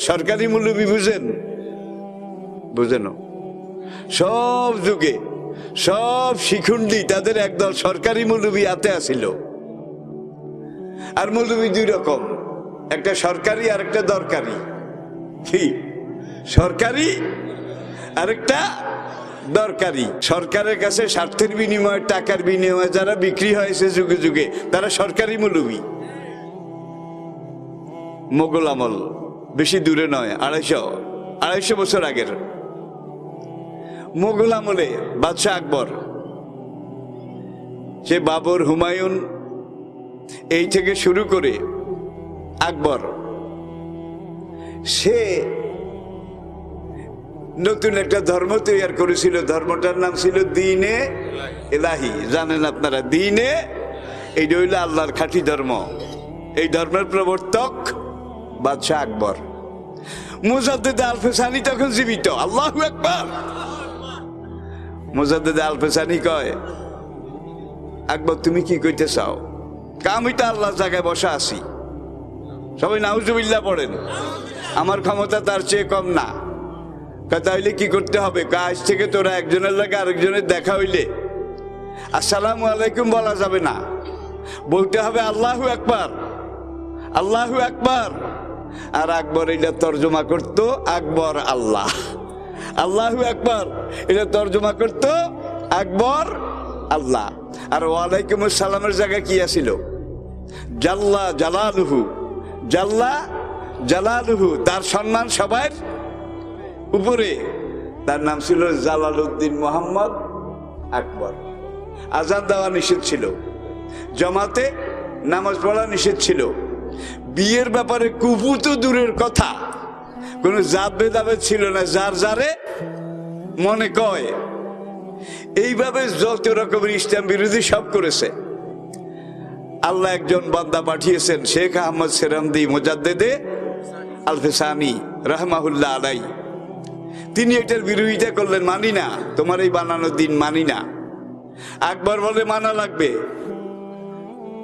সরকারি মূল্যবি বুঝেন? বুঝেন। সব যুগে, সব শিখুন্ডি তাদের একদল সরকারি মূল্যবি হাতে আসিল। আর মূল্যবি দুই রকম, একটা সরকারি আর একটা দরকারি। কি? সরকারি আরেকটা দরকারি। সরকারের কাছে স্বার্থের বিনিময়ে টাকার বিনিময়ে যারা বিক্রি হয়েছে যুগে যুগে, তারা সরকারি মূল্যবি মোগল আমল। বেশি দূরে নয়, আড়াইশো আড়াইশো বছর আগের। মোগল আমলে বাদশাহ আকবর, সে বাবর হুমায়ুন, এই থেকে শুরু করে আকবর, সে নতুন একটা ধর্ম তৈরি করেছিল। ধর্মটার নাম ছিল দিনে এলাহি। জানেন আপনারা, দিনে এইটা হইল আল্লাহর খাঁটি ধর্ম। এই ধর্মের প্রবর্তক বাদশাহ আকবর। মুজাদ্দিদ আলফেসানি তখন জীবিত। আল্লাহ একবার মুজাদ্দিদ আলফেসানি কয়, আকবর, তুমি কি কইতে চাও? আমি তো আল্লাহ জায়গায় বসা আছি। সবাই নাউজুবিল্লাহ পড়েন। আমার ক্ষমতা তার চেয়ে কম না। তাইলে কি করতে হবে? কাজ থেকে তোরা একজনের লাগে আরেকজনের দেখা হইলে। আসসালামু আলাইকুম বলা যাবে না। বলতে হবে আল্লাহু একবার আল্লাহু একবার আর আকবর এটা তর্জমা করত আকবর আল্লাহ। আল্লাহ আকবর, এটা তর্জমা করত আকবর আল্লাহ। আর ওয়ালাইকুম সালামের জায়গায় কি আছিল? জাল্লা জালালুহু জাল্লা জালালুহু, তার সম্মান সবার উপরে। তার নাম ছিল জালালউদ্দিন মোহাম্মদ আকবর। আজান দেওয়া নিষেধ ছিল। জমাতে নামাজ পড়া নিষেধ ছিল। বিয়ের ব্যাপারে কুপু তো দূরের কথা। কোনো জাত ভেদাভেদ ছিল না, যার যারে মনে কয়। এইভাবে যত রকমের ইসলাম বিরোধী সব করেছে। আল্লাহ একজন বান্দা পাঠিয়েছেন, শেখ আহমদ সেরামদি মোজাদ্দেদে আলফেসানি রহমাহুল্লাহ আলাই তিনি এটার বিরোধিতা করলেন, মানি না, তোমার এই বানানোর দিন মানি না। আকবর বলে, মানা লাগবে।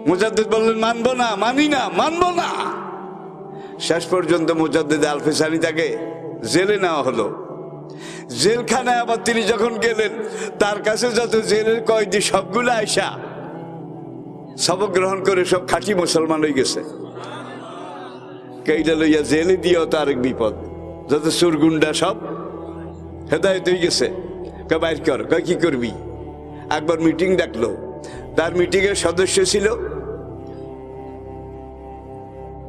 মুজাদ্দিদ বললেন, মানবো না, মানি না, মানবো না। শেষ পর্যন্ত মুজাদ্দিদ আলফেসানি তাকে জেলে নেওয়া হলো। জেলখানায় আবার তিনি যখন গেলেন, তার কাছে যত জেলের কয়েদি সবগুলো আয়সা সবক গ্রহণ করে সব খাঁটি মুসলমান হয়ে গেছে। কেইটা লইয়া জেলে দিয়েও তো আরেক বিপদ। যত সুরগুন্ডা সব হেদায়ত হয়ে গেছে। কে বাইর কর। কি করবি? একবার মিটিং ডাকলো। তার মিটিংয়ের সদস্য ছিল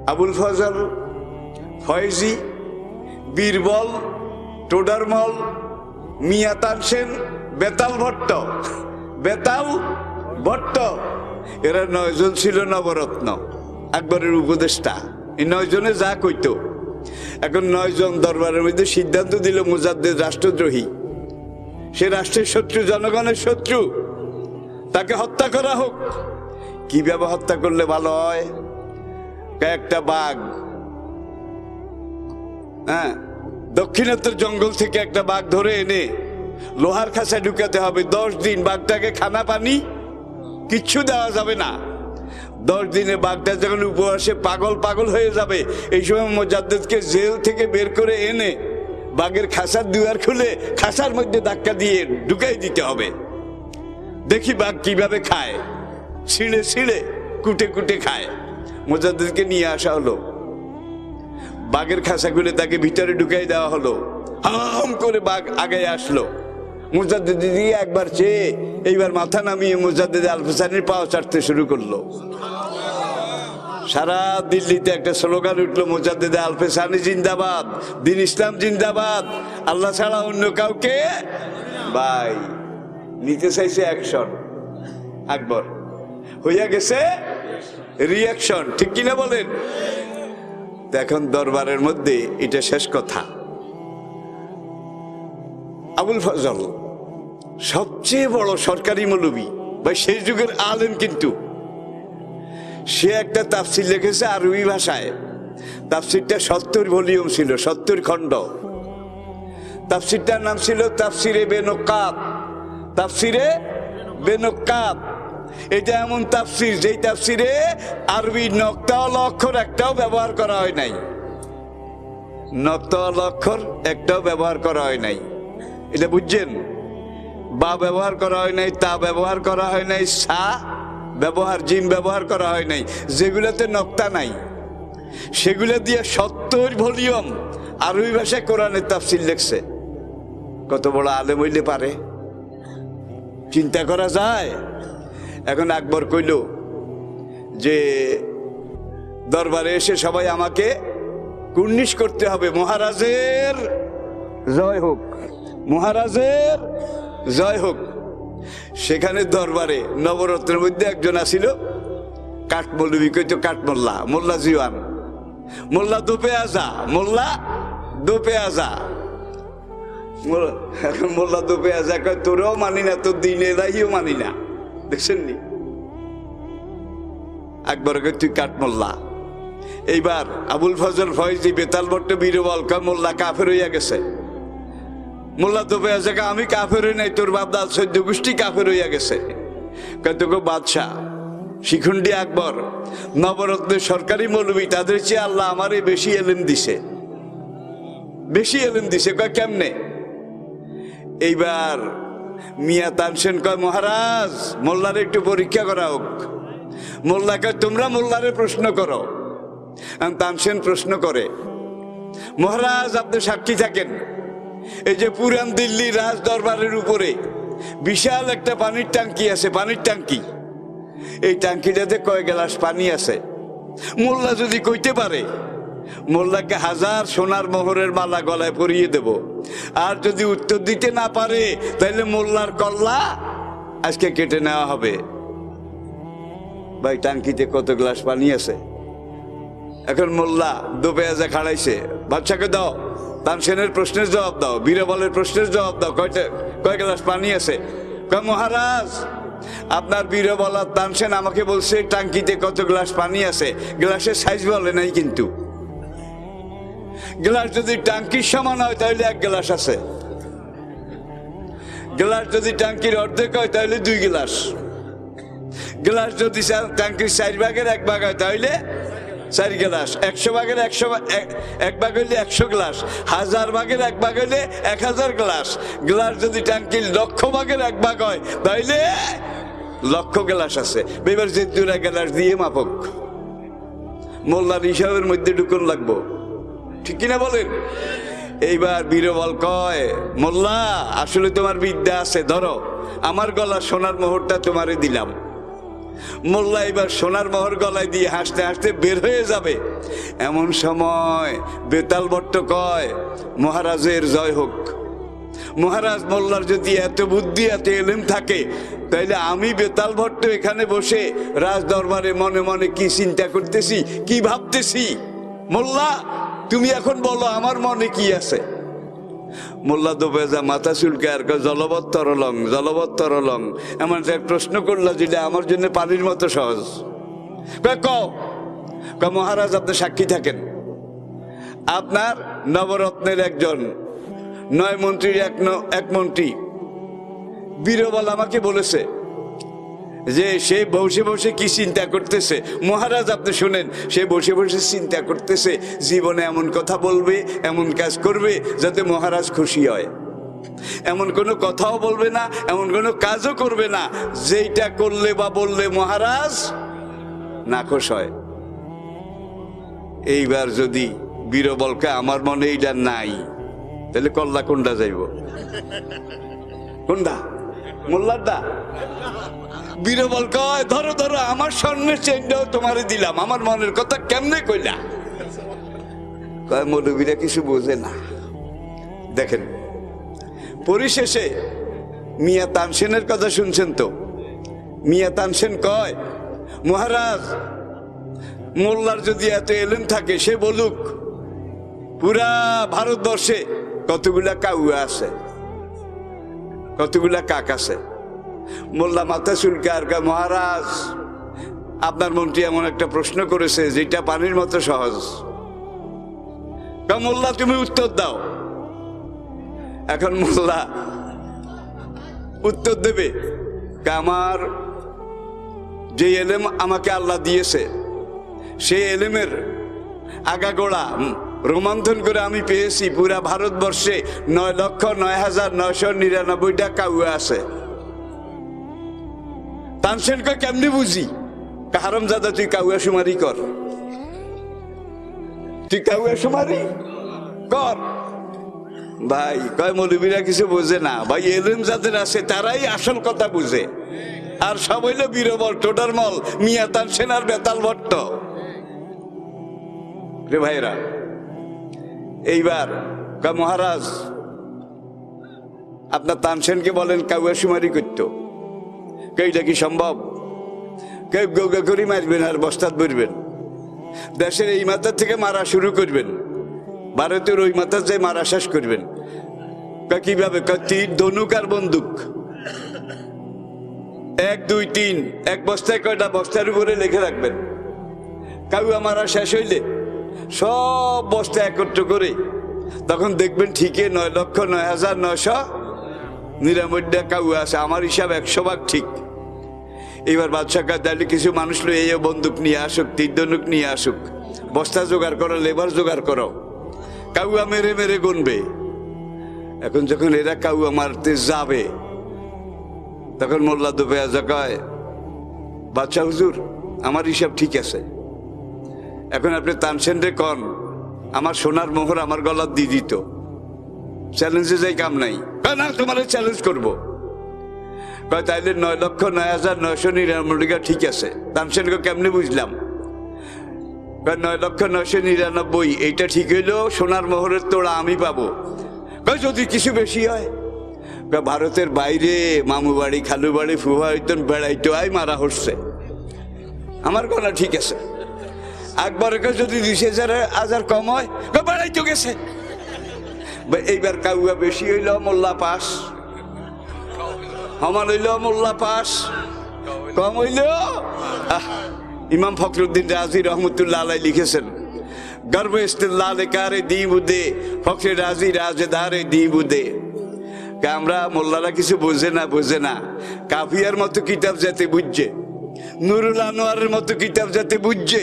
আবুল ফজল, ফয়েজি, বীরবল, টোডারমল, মিয়া তানসেন বেতাল ভট্ট। বেতাল ভট্ট। এরা নয়জন ছিল নবরত্ন, আকবরের উপদেষ্টা। এই নয়জনে যা কইতো। এখন নয়জন দরবারের মধ্যে সিদ্ধান্ত দিল মুজাদ্দের রাষ্ট্রদ্রোহী। সে রাষ্ট্রের শত্রু, জনগণের শত্রু। তাকে হত্যা করা হোক। কীভাবে হত্যা করলে ভালো হয়? একটা বাঘ। হ্যাঁ দক্ষিণাত্তর জঙ্গল থেকে একটা বাঘ ধরে এনে লোহার খাঁচায় ঢুকাতে হবে। দশ দিন বাঘটাকে খানা পানি কিচ্ছু দেওয়া যাবে না। দশ দিনে বাঘটা যখন উপবাসে পাগল পাগল হয়ে যাবে, এই সময় মোজাদ্দেদকে জেল থেকে বের করে এনে বাঘের খাসার দুয়ার খুলে খাসার মধ্যে ধাক্কা দিয়ে ঢুকাই দিতে হবে। দেখি বাঘ কীভাবে খায়। ছিঁড়ে ছিঁড়ে, কুটে কুটে খায়। মোজাদ্দেদকে নিয়ে আসা হলো। বাঘের খাসাগুলো তাকে ভিতরে ঢুকাই দেওয়া হলো। হাম করে বাঘ আগে আসলো। মুজাদ্দিদ একবার চেয়ে এইবার মাথা নামিয়ে মুজাদ্দিদ আলফাসানির পাও চাটতে শুরু করল। সারা দিল্লিতে একটা স্লোগান উঠল, মুজাদ্দিদ আলফেসানি জিন্দাবাদ, দিন ইসলাম জিন্দাবাদ, আল্লাহ ছাড়া অন্য কাউকে ভাই, নিতে চাইছে অ্যাকশন আকবর, হইয়া গেছে রিয়াকশন ঠিক কিনা বলেন? এখন দরবারের মধ্যে এটা শেষ কথা। আবুল ফজল, সবচেয়ে বড় সরকারি মৌলবী বা সেই যুগের আলেম কিন্তু। সে একটা তাফসির লিখেছে আরবি ভাষায়। তাফসিরটা সত্তর ভলিউম ছিল, সত্তর খণ্ড। তাফসিরটার নাম ছিল তাফসিরে বেনকাত তাফসিরে বেনকাত এটা এমন তাফসির, যেই তাফসিরে আরবি নক্তা অক্ষর একটাও ব্যবহার করা হয় নাই। নত লক্ষর একটাও ব্যবহার করা হয় নাই। এটা বুঝছেন? বা ব্যবহার করা হয় নাই, তা ব্যবহার করা হয় নাই, সা ব্যবহার জিম ব্যবহার করা হয় নাই। যেগুলোতে নক্তা নাই, সেগুলো দিয়ে সত্তর ভলিউম আরবি ভাষায় কোরআনের তাফসিল লেখছে। কত বড় আলেম হইলে পারে? চিন্তা করা যায়? এখন আকবর কইল যে দরবারে এসে সবাই আমাকে কুর্নিশ করতে হবে। মহারাজের জয় হোক। মহারাজের জয় হোক। সেখানে দরবারে নবরত্নের মধ্যে একজন আসিল কাঠমল্লবী। কইতো কাঠমোল্লা মোল্লা জিওয়ান মোল্লা দোপে আজা মোল্লা দোপে আজা মোল্লা- এখন মোল্লা দোপে আজা কয় তোরও মানি না তোর দিনে রাহিও মানি না। দেখছেন নি একবার কয়, তুই কাঠমোল্লা এইবার আবুল ফজল ফয়জি বেতাল ভট্ট বীরবল মোল্লা কাফের হইয়া গেছে। মোল্লা তো পেয়ে আছে আমি কাফের হই নাই, তোর বাপ দাল সৈদ্য গোষ্ঠী কাফের হইয়া গেছে। কত গো বাদশাহ, শিখুন্ডি আকবর নবরত্নের সরকারি মৌলবী, তাদের চেয়ে আল্লাহ আমারে বেশি এলেম দিছে। বেশি এলেম দিছে, কয়, কেমনে? এইবার মিয়া তানসেন কয়, মহারাজ, মোল্লার একটু পরীক্ষা করা হোক। মোল্লা কয়, তোমরা মোল্লারে প্রশ্ন করো। তানসেন প্রশ্ন করে, মহারাজ, আপনি সাক্ষী থাকেন। এই যে পুরান দিল্লি রাজ দরবারের উপরে বিশাল একটা পানির ট্যাঙ্কি আছে, পানির ট্যাঙ্কি। এই ট্যাঙ্কিটাতে কয় গ্লাস পানি আছে? মোল্লা যদি কইতে পারে মোল্লাকে হাজার সোনার মোহরের মালা গলায় পরিয়ে দেব। আর যদি উত্তর দিতে না পারে তাহলে মোল্লার কল্লা আজকে কেটে নেওয়া হবে। ভাই ট্যাঙ্কিতে কত গ্লাস পানি আছে? এখন মোল্লা দুপেয়াজা খাড়াইছে। বাচ্চাকে দাও তানসেনের প্রশ্নের জবাব দাও বীরবলের প্রশ্নের জবাব দাও, কয়টা, কয় গ্লাস পানি আছে? কয়, মহারাজ, আপনার বীরবল আর তানসেন আমাকে বলছে, টাঙ্কিতে কত গ্লাস পানি আছে? গ্লাসের সাইজ বলে নাই কিন্তু। গ্লাস যদি টাঙ্কির সমান হয়, তাহলে এক গ্লাস আছে। গ্লাস যদি টাঙ্কির অর্ধেক হয়, তাহলে দুই গ্লাস। গ্লাস যদি ট্যাঙ্কির চার ভাগের এক ভাগ হয়, তাহলে চার গ্লাস। একশো ভাগের একশো এক- ভাগ হইলে একশো গ্লাস। হাজার ভাগের এক ভাগ হইলে এক হাজার গ্লাস। গ্লাস যদি ট্যাঙ্কির লক্ষ ভাগের এক ভাগ হয়, তাহলে লক্ষ গ্লাস আছে। এবার যে দুরা গ্লাস দিয়ে মাপক। মোল্লার হিসাবের মধ্যে ঢুকুন লাগবো। ঠিক কিনা বলেন? এইবার বীরবল কয়, মোল্লা, আসলে তোমার বিদ্যা আছে, ধরো, আমার গলা সোনার মোহরটা তোমারে দিলাম। মোল্লা এবার সোনার মোহর গলায় দিয়ে হাসতে হাসতে বের হয়ে যাবে। এমন সময় বেতাল ভট্ট কয়, মহারাজের জয় হোক। মহারাজ মোল্লার যদি এত বুদ্ধি, এত এলেম থাকে, তাইলে আমি বেতাল ভট্ট এখানে বসে রাজ দরবারে মনে মনে কি চিন্তা করতেছি, কি ভাবতেছি? মোল্লা তুমি এখন বলো আমার মনে কি আছে? মোল্লা দোবেজা মাথা চুলকে আর কয়, জলবৎ তরলং জলবৎ তরলং। এমন এক প্রশ্ন করল যেটা আমার জন্য পানির মতো সহজ। মহারাজ আপনি সাক্ষী থাকেন। আপনার নবরত্নের একজন নয় মন্ত্রীর এক এক মন্ত্রী। বীরবল আমাকে বলেছে যে সে বসে বসে কি চিন্তা করতেছে? মহারাজ, আপনি শুনেন, সে বসে বসে চিন্তা করতেছে, জীবনে এমন কথা বলবে, এমন কাজ করবে, যাতে মহারাজ খুশি হয়। এমন কোনো কথাও বলবে না, এমন কোনো কাজও করবে না, যেইটা করলে বা বললে মহারাজ নাখোশ হয়। এইবার যদি বীরবলকে আমার মনে এইটা নাই, তাহলে কল্লা কোনটা যাইব? কোনটা মোল্লারদা বীরবল কয়, ধরো ধরো, আমার স্বর্ণের চেনটাও তোমারে দিলাম। আমার মনের কথা কেমনে কইলা? কয়, মৌলবীরা কিছু বোঝে না। দেখেন, পরিশেষে মিয়া তানসেনের কথা শুনছেন তো? মিয়া তানসেন কয়, মহারাজ, মোল্লার যদি এত এলেন থাকে, সে বলুক, পুরা ভারতবর্ষে কতগুলা কাউয়া আছে? কতগুলা কাক আছে? মোল্লা মাথা চুলকে আর কয়, মহারাজ আপনার মন্ত্রী এমন একটা প্রশ্ন করেছে যেটা পানির মতো সহজ। মোল্লা তুমি উত্তর দাও। এখন মোল্লা উত্তর দেবে। আমার যে এলেম আমাকে আল্লাহ দিয়েছে সেই এলেমের আগাগোড়া রোমন্থন করে আমি পেয়েছি পুরা ভারতবর্ষে নয় লক্ষ নয় হাজার নয়শো নিরানব্বইটা কাউয়া আছে। তানসেন তানসেনকে কেমনি বুঝি? কাহারম দাদা তুই কাউয়া সুমারি কর। তুই কাউয়া সুমারি? কর। ভাই, কয় মৌলবীরা কিছু বোঝে না। ভাই এলএম যাদের আছে, তারাই আসল কথা বুঝে। আর সব হইল বীরবল টোটার মল মিয়া তানসেন আর বেতাল ভট্ট। রে ভাইরা এইবার কয়, মহারাজ, আপনার তানসেনকে বলেন কাউয়া সুমারি করতো। কেইটা কি সম্ভব? কেউ গৌগা করি মারবেন আর বস্তাত বলবেন দেশের এই মাথার থেকে মারা শুরু করবেন। ভারতের ওই মাথার যে মারা শেষ করবেন। কীভাবে? তীর ধনুক আর বন্দুক। এক, দুই, তিন, এক বস্তায় কয়টা বস্তার উপরে লিখে রাখবেন। কাউয়া মারা শেষ হইলে সব বস্তা একত্র করে। তখন দেখবেন ঠিকই নয় লক্ষ নয় হাজার নয়শো নিরানব্বইটা কাউ আছে। আমার হিসাব একশো ভাগ ঠিক। এবার বাদশাহ তাহলে কিছু মানুষ লো এই বন্দুক নিয়ে আসুক তীর্ধনুক নিয়ে আসুক। বস্তা জোগাড় করো, লেবার জোগাড় করো। কাউয়া মেরে মেরে গুনবে। এখন যখন এরা কাউয়া মারতে যাবে, তখন মোল্লা আজা কয় বাচ্চা হুজুর, আমার হিসাব ঠিক আছে। এখন আপনি তানসেন রে কন, আমার সোনার মোহর আমার গলার দিয়ে দিত চ্যালেঞ্জে যাই কাম নাই। না, তোমার চ্যালেঞ্জ করব। তাইলে নয় লক্ষ নয় হাজার নয়শো নিরানব্বই টাকা ঠিক আছে। তানসেনকে কেমনি বুঝলাম? নয় লক্ষ নয়শো নিরানব্বই, এইটা ঠিক হইলেও সোনার মোহরের তোড়া আমি পাবো। যদি কিছু বেশি হয়? ভারতের বাইরে মামু বাড়ি, খালু বাড়ি হইতেন, বেড়াইতো আই মারা হচ্ছে। আমার গলা ঠিক আছে। একবারে কয় যদি দুই হাজার হাজার কম হয় বাড়াই বেড়াইতো গেছে। এইবার কাউয়া বেশি হইল, মোল্লা পাস। আমার হইল, মোল্লা পাস। কম হইল। ইমাম ফখরুদ্দিন রাজি রহমতুল্লাহ আলাই লিখেছেন গর্ব ইস্তিল্লাহ কারে দি বুদে ফখরে রাজি রাজেদারে দি। বুদে আমরা মোল্লারা কিছু বোঝে না বোঝে না। কাফিয়ার মতো কিতাব যাতে বুঝছে নুরুল আনোয়ারের মতো কিতাব যাতে বুঝছে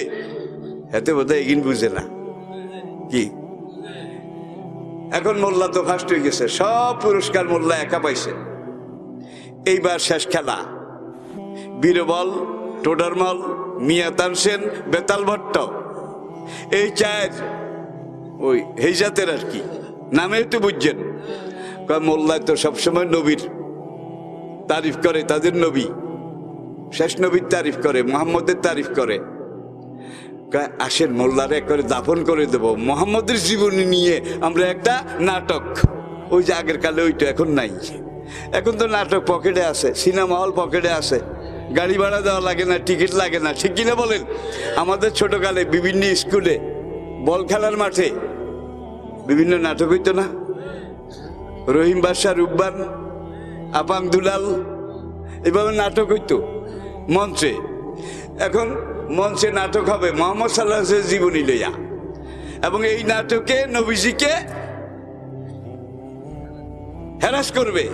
এতে বোধহয় এগিন বুঝে না। কি? এখন মোল্লা তো ফার্স্ট হয়ে গেছে, সব পুরস্কার মোল্লা একা পাইছে। এইবার শেষ খেলা। বীরবল, টোডারমল, মিয়া তানসেন, বেতাল ভট্ট। এই চার, ওই হেজাতের আর কি। নামে তো বুঝছেন। কয় মোল্লায় তো সবসময় নবীর তারিফ করে, তাদের নবী। শেষ নবীর তারিফ করে, মোহাম্মদের তারিফ করে। আসেন মোল্লারে করে দাফন করে দেব। মোহাম্মদের জীবনী নিয়ে আমরা একটা নাটক। ওই যে আগের কালে ওইটা এখন নাই। এখন তো নাটক পকেটে আছে, সিনেমা হল পকেটে আছে। গাড়ি ভাড়া দেওয়া লাগে না, টিকিট লাগে না। ঠিক কিনা বলেন? আমাদের ছোটকালে বিভিন্ন স্কুলে বল খেলার মাঠে বিভিন্ন নাটক হইতো না? রহিম বাদশাহ রুব্বান আপাং দুলাল, এভাবে নাটক হইতো মঞ্চে। এখন মঞ্চে নাটক হবে। মোহাম্মদ সাল্লাহ জীবনী লইয়া। এবং এই নাটকে নবীজিকে হ্যারাস করবে,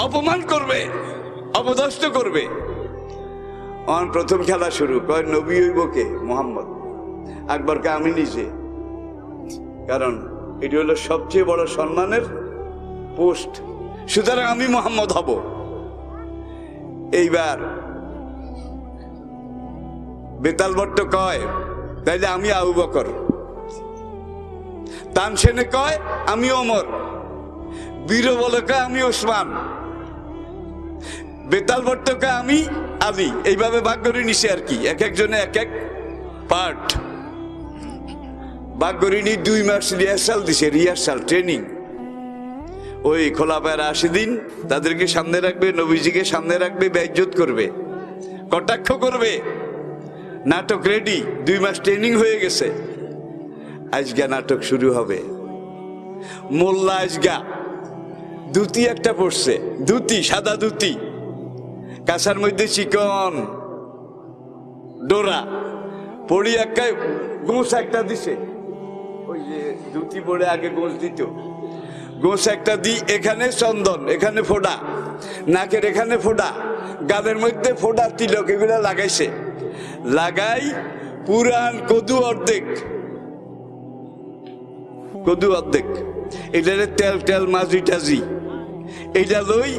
অপমান করবে, অপদস্থ করবে। অন, প্রথম খেলা শুরু। কয়, নবী হইবকে মোহাম্মদ। আকবরকে আমি নিজে। কারণ এটি হলো সবচেয়ে বড় সম্মানের পোস্ট। সুতরাং আমি মোহাম্মদ হব। এইবার বেতাল ভট্ট কয়, তাইলে আমি আবু বকর। তানসেনে কয়, আমি অমর বীর বলে কয়, আমি ওসমান। বেতাল ভট্ট কয়, আমি আলী। এইভাবে ভাগ করে নিছে আর কি, এক একজনে এক এক পার্ট নিয়ে দুই মাস রিহার্সাল দিছে, রিহার্সাল, ট্রেনিং। ওই খোলা পায়ের আশি দিন তাদেরকে সামনে রাখবে, নবীজিকে সামনে রাখবে ব্যয়জত করবে, কটাক্ষ করবে। নাটক রেডি দুই মাস ট্রেনিং হয়ে গেছে। আজগা নাটক শুরু হবে। মোল্লা আজগা দুতি একটা পড়ছে দুতি সাদা দুতি কাঁসার মধ্যে চিকন। ডোরা পড়ি একটা গোস একটা দিছে। ওই যে দুতি পড়ে আগে গোস দিত। গোস একটা দি এখানে চন্দন, এখানে ফোড়া নাকের এখানে ফোড়া গালের মধ্যে ফোড়া তিলক এগুলো লাগাইছে। লাগাই পুরান কদু অর্ধেক। কদু অর্ধেক। এটারে তেল তেল মাঝি টাজি। এইটা লই,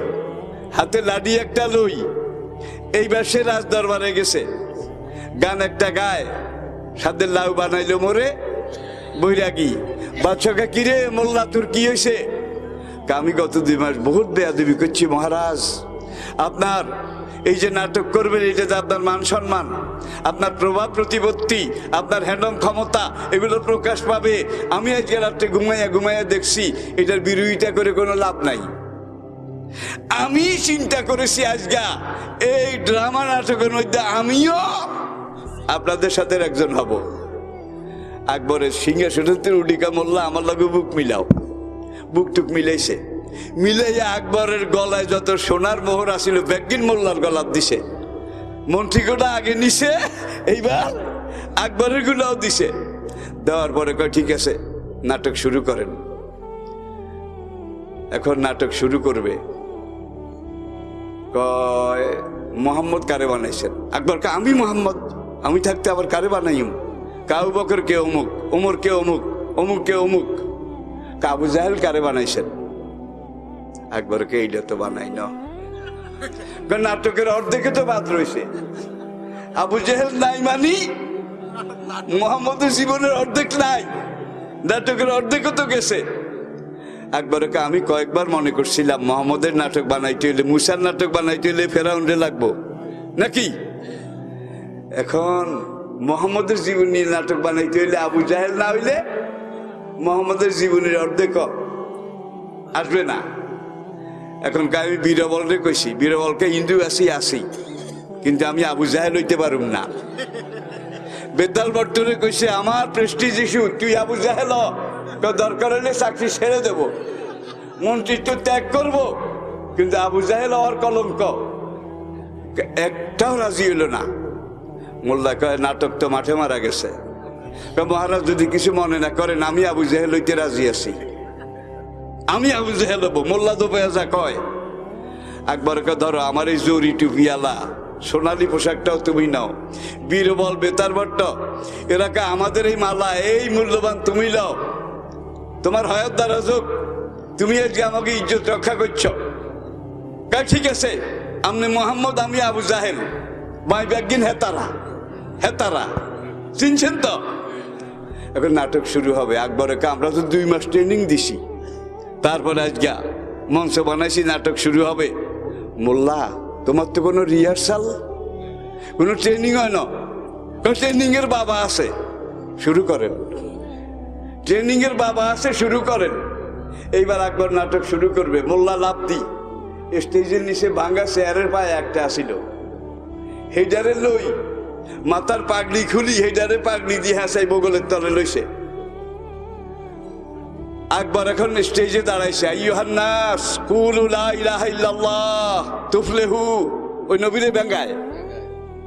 হাতে লাডি একটা লই। এইবার সে রাজ দরবারে গেছে। গান একটা গায় সাদের লাউ বানাইলো মোরে, বৈরাগী। বাচ্চাকে কিরে মোল্লা তোর কি হয়েছে আমি গত দুই মাস বহুত বেয়াদবি করছি মহারাজ। আপনার এই যে নাটক করবেন এটা যে আপনার মান সম্মান, আপনার প্রভাব প্রতিপত্তি, আপনার হ্যান্ডম ক্ষমতা, এগুলো প্রকাশ পাবে। আমি আজকে রাত্রে ঘুমাইয়া ঘুমাইয়া দেখছি, এটার বিরোধিতা করে কোনো লাভ নাই। আমি চিন্তা করেছি আজকা এই ড্রামা নাটকের মধ্যে আমিও আপনাদের সাথে একজন হব। আকবরের সিংহাসনের উডিকা মোল্লা, আমার লগে বুক মিলাও। বুক টুক মিলাইছে। মিলাইয়া আকবরের গলায় যত সোনার মোহর আসিল ব্যাগিন মোল্লার গলার দিছে মন্ত্রীগুলো আগে নিছে, এইবার আকবরের গুলাও দিছে। দেওয়ার পরে কয়, ঠিক আছে, নাটক শুরু করেন। এখন নাটক শুরু করবে। কয়, মোহাম্মদ কারে বানাইছেন? আকবর কা আমি মোহাম্মদ, আমি থাকতে আবার কারে বানাইম? কাউ বকর কে অমুক, ওমর কে অমুক অমুক কে অমুক। কাবু জাহেল কারে বানাইছেন? আকবরকে এইটা তো বানাই না নাটকের অর্ধেকে তো বাদ রয়েছে। আবু জেহেল নাই মানি, মোহাম্মদের জীবনের অর্ধেক নাই, নাটকের অর্ধেকও তো গেছে। একবারকে আমি কয়েকবার মনে করছিলাম, মোহাম্মদের নাটক বানাইতে হইলে, মুসার নাটক বানাইতে হইলে ফেরাউন্ডে লাগবো। নাকি? এখন মোহাম্মদের জীবন নিয়ে নাটক বানাইতে হইলে, আবু জাহেল না হইলে, মোহাম্মদের জীবনের অর্ধেক আসবে না। এখন আমি বীরবলরে কইছি, বীরবলকে হিন্দু আসি আসি। কিন্তু আমি আবু জাহেল হইতে পারুম না। বেতাল বর্তনে কইছে, আমার প্রেস্টিজ ইস্যু, তুই আবু জাহেল দরকার হলে চাকরি ছেড়ে দেব। মন্ত্রিত্ব ত্যাগ করব, কিন্তু আবু জাহেল হওয়ার কলঙ্ক। একটাও রাজি হইল না। মোল্লা কয়, নাটক তো মাঠে মারা গেছে। মহারাজ যদি কিছু মনে না করেন, আমি আবু জাহেল হইতে রাজি আছি। আমি আবু জাহেল হব মোল্লা দোপেজা কয় একবারকে ধরো, আমার এই জরি টুপিয়ালা সোনালি পোশাকটাও তুমি নাও, বীরবল, বেতার ভট্ট এরাকে আমাদের এই মালা, এই মূল্যবান তুমি নাও, তোমার হয়ত দ্বারা তুমি আজকে আমাকে ইজ্জত রক্ষা করছ। কা, ঠিক আছে আপনি মোহাম্মদ, আমি আবু জাহেল মাই ব্যাগিন হেতারা হেতারা, চিনছেন তো? এখন নাটক শুরু হবে আকবরকে আমরা তো দুই মাস ট্রেনিং দিছি। তারপরে আজকে মঞ্চ বানাইছি, নাটক শুরু হবে। মোল্লা, তোমার তো কোনো রিহার্সাল কোনো ট্রেনিং হয় না? ট্রেনিং এর বাবা আছে, শুরু করেন। ট্রেনিং এর বাবা আছে, শুরু করেন। এইবার আকবর নাটক শুরু করবে, মোল্লা লাভদি স্টেজের নিচে ভাঙ্গা চেয়ারের পায়ে একটা আসিল। হেডারে লই, মাথার পাগড়ি খুলি, হেডারে পাগড়ি দিয়ে হাসাই বগলের তলে লইছে। আকবর এখন স্টেজে দাঁড়াইছে, আইয়ুহান্নাস, কুলু লা ইলাহা ইল্লাল্লাহ, তুফলিহু, ওই নবীরে বেঙ্গায়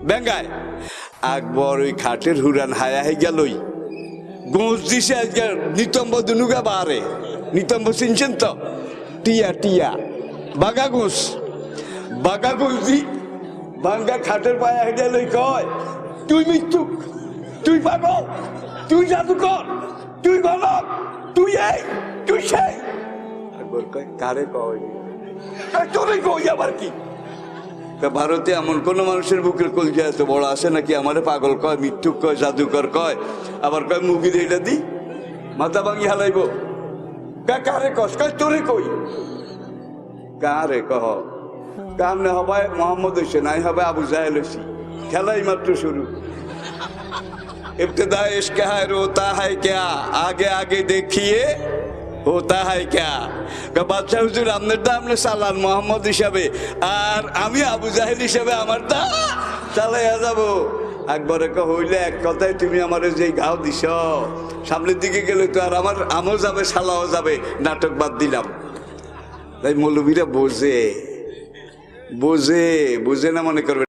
বেঙ্গায় আকবর ওই খাটের হুরান হায়া হয়ে গেলই গোঁজ দিছে আজকে নিতম্ব দুনুগা বারে নিতম্ব চিনছেন তো? টিয়া টিয়া বাগা গোঁস বাগা গোঁজ দি ভাঙ্গা খাটের পায়ে হেঁটে লই কয়, তুই মৃত্যু তুই পাগল, তুই জাদুকর, তুই গলক তুই এই তুই সেই। আকবর কয় কারে কয় তোরে কই আবার কি? ভারতে এমন কোন মানুষের বুকের কলজা এত বড় আছে নাকি? আমারে পাগল কয় মৃত্যু কয় জাদুকর কয়? আবার কয় মুগির এটা দি। মাথা ভাঙি হালাইব। কারে কস? কয় তোরে কই? কারে কহ? কামনে হবায়? মোহাম্মদ হইছে নাই হবে আবু জাহেল হইছি খেলাই মাত্র শুরু। इब्तदा इश्क है रोता है क्या आगे आगे देखिए হোতা হয় ক্যা কা বাদশাহ হুজুর আপনার দা আপনি সালান মোহাম্মদ হিসাবে আর আমি আবু জাহেল হিসাবে আমার দা চালাইয়া যাবো একবার একা হইলে এক কথায় তুমি আমার যে ঘাও দিছ সামনের দিকে গেলে তো আর আমার আমও যাবে সালাও যাবে নাটক বাদ দিলাম তাই মৌলবীরা বোঝে বোঝে বোঝে না মনে করবে